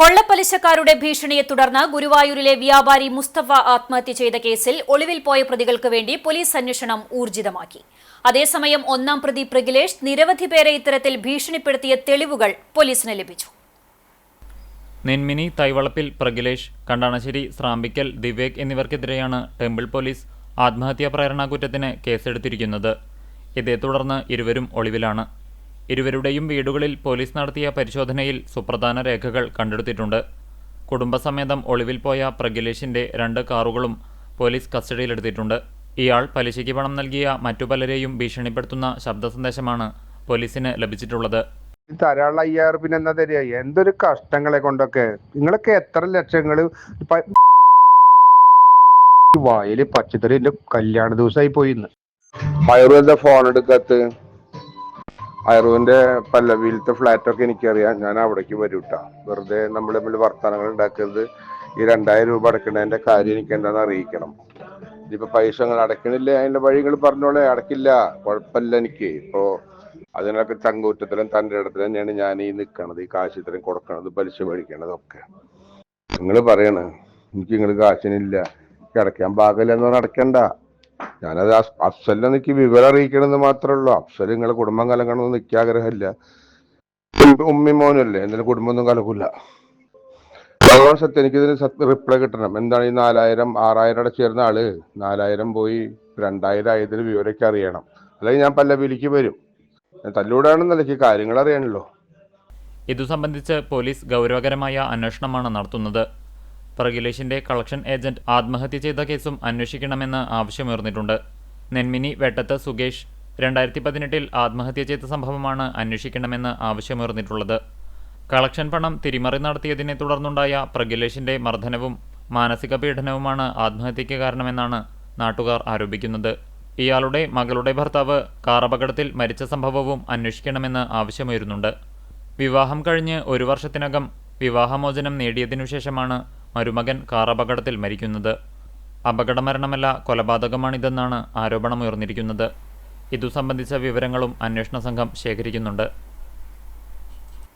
കൊള്ളപ്പലിശക്കാരുടെ ഭീഷണിയെ തുടർന്ന് ഗുരുവായൂരിലെ വ്യാപാരി മുസ്തഫ ആത്മഹത്യ ചെയ്ത കേസിൽ ഒളിവിൽ പോയ പ്രതികൾക്ക് വേണ്ടി പോലീസ് അന്വേഷണം ഊർജിതമാക്കി. അതേസമയം ഒന്നാം പ്രതി പ്രഗിലേഷ് നിരവധി പേരെ ഇത്തരത്തിൽ ഭീഷണിപ്പെടുത്തിയ തെളിവുകൾ പോലീസിന് ലഭിച്ചു. നെന്മിനി തൈവളപ്പിൽ പ്രഗിലേഷ് കണ്ടാണശ്ശേരി സ്രാമ്പിക്കൽ ദിവേക് എന്നിവർക്കെതിരെയാണ് ടെമ്പിൾ പോലീസ് ആത്മഹത്യാ പ്രേരണാ കുറ്റത്തിന് കേസെടുത്തിരിക്കുന്നത്. ഇതേ തുടർന്ന് ഇരുവരും ഒളിവിലാണ്. ഇരുവരുടെയും വീടുകളിൽ പോലീസ് നടത്തിയ പരിശോധനയിൽ സുപ്രധാന രേഖകൾ കണ്ടെടുത്തിട്ടുണ്ട്. കുടുംബസമേതം ഒളിവിൽ പോയ പ്രഗിലേഷിന്റെ രണ്ട് കാറുകളും പോലീസ് കസ്റ്റഡിയിലെടുത്തിട്ടുണ്ട്. ഇയാൾ പലിശയ്ക്ക് പണം നൽകിയ മറ്റു പലരെയും ഭീഷണിപ്പെടുത്തുന്ന ശബ്ദ സന്ദേശമാണ് പോലീസിന് ലഭിച്ചിട്ടുള്ളത്. ധാരാളം അയ്യായിരം പിന്നെ എന്താ തരിക? എന്തൊരു കഷ്ടങ്ങളെ കൊണ്ടൊക്കെ. നിങ്ങളൊക്കെ എത്ര ലക്ഷങ്ങൾ വായിൽ പച്ചക്കറി കല്യാണ ദിവസമായി പോയിന്ന്. ആയുർവേദ ഫോൺ എടുക്കത്ത്? ആയുർവേദിന്റെ പല്ലവിയിലത്തെ ഫ്ലാറ്റ് ഒക്കെ എനിക്കറിയാം. ഞാൻ അവിടേക്ക് വരൂട്ടാ വെറുതെ നമ്മൾ തമ്മിൽ വർത്തമാനങ്ങൾ ഉണ്ടാക്കരുത്. ഈ രണ്ടായിരം രൂപ അടക്കേണ്ടതിന്റെ കാര്യം എനിക്ക് എന്താണെന്ന് അറിയിക്കണം. ഇതിപ്പോ പൈസ നിങ്ങൾ അടക്കണില്ലേ അതിന്റെ വഴികൾ പറഞ്ഞോളെ. അടക്കില്ല കുഴപ്പമില്ല എനിക്ക്. ഇപ്പോ അതിനൊക്കെ ചങ്കൂറ്റത്തിലും തന്റെ ഇടത്തിലും തന്നെയാണ് ഞാൻ ഈ നിൽക്കണത് ഈ കാശ് ഇത്രയും കൊടുക്കണത് പലിശ മേടിക്കണതൊക്കെ. നിങ്ങൾ പറയണ. എനിക്ക് നിങ്ങൾ കാശിനില്ല. എനിക്ക് അടയ്ക്കാൻ പാകില്ല എന്ന് പറഞ്ഞാൽ അടയ്ക്കണ്ട. ഞാനത് അഫ്സലിനെ എനിക്ക് വിവരം അറിയിക്കണമെന്ന് മാത്രമേ ഉള്ളൂ അഫ്സൽ നിങ്ങളെ കുടുംബം കലങ്ങണമെന്ന് എനിക്ക് ആഗ്രഹമില്ല. ഉമ്മി മോനല്ലേ എന്തിനും കുടുംബമൊന്നും കലക്കില്ല അതുകൊണ്ട് സത്യം എനിക്കിതിന് റിപ്ലൈ കിട്ടണം. എന്താണ് ഈ നാലായിരം ആറായിരം ചേർന്ന ആൾ? നാലായിരം പോയി രണ്ടായിരം ആയതിന് വിവരമൊക്കെ അറിയണം. അല്ലെങ്കിൽ ഞാൻ പല്ലവിലേക്ക് വരും. തല്ലൂടാണെന്നല്ല കാര്യങ്ങൾ അറിയാനല്ലോ ഇതു സംബന്ധിച്ച് പോലീസ് ഗൗരവകരമായ അന്വേഷണമാണ് നടത്തുന്നത്. പ്രഗിലേഷിന്റെ കളക്ഷൻ ഏജന്റ് ആത്മഹത്യ ചെയ്ത കേസും അന്വേഷിക്കണമെന്ന് ആവശ്യമുയർന്നിട്ടുണ്ട്. നെന്മിനി വെട്ടത്ത് സുകേഷ് രണ്ടായിരത്തി പതിനെട്ടിൽ ആത്മഹത്യ ചെയ്ത സംഭവമാണ് അന്വേഷിക്കണമെന്ന് ആവശ്യമുയർന്നിട്ടുള്ളത്. കളക്ഷൻ പണം തിരിമറി നടത്തിയതിനെ തുടർന്നുണ്ടായ പ്രഗിലേഷിന്റെ മർദ്ദനവും മാനസിക പീഡനവുമാണ് ആത്മഹത്യയ്ക്ക് കാരണമെന്നാണ് നാട്ടുകാർ ആരോപിക്കുന്നത്. ഇയാളുടെ മകളുടെ ഭർത്താവ് കാറപകടത്തിൽ മരിച്ച സംഭവവും അന്വേഷിക്കണമെന്ന് ആവശ്യമുയരുന്നുണ്ട്. വിവാഹം കഴിഞ്ഞ് ഒരു വർഷത്തിനകം വിവാഹമോചനം നേടിയതിനു ശേഷമാണ് മരുമകൻ കാറപകടത്തിൽ മരിക്കുന്നത്. അപകടമരണമല്ല കൊലപാതകമാണിതെന്നാണ് ആരോപണമുയർന്നിരിക്കുന്നത്. ഇതു സംബന്ധിച്ച വിവരങ്ങളും അന്വേഷണ സംഘം ശേഖരിക്കുന്നുണ്ട്.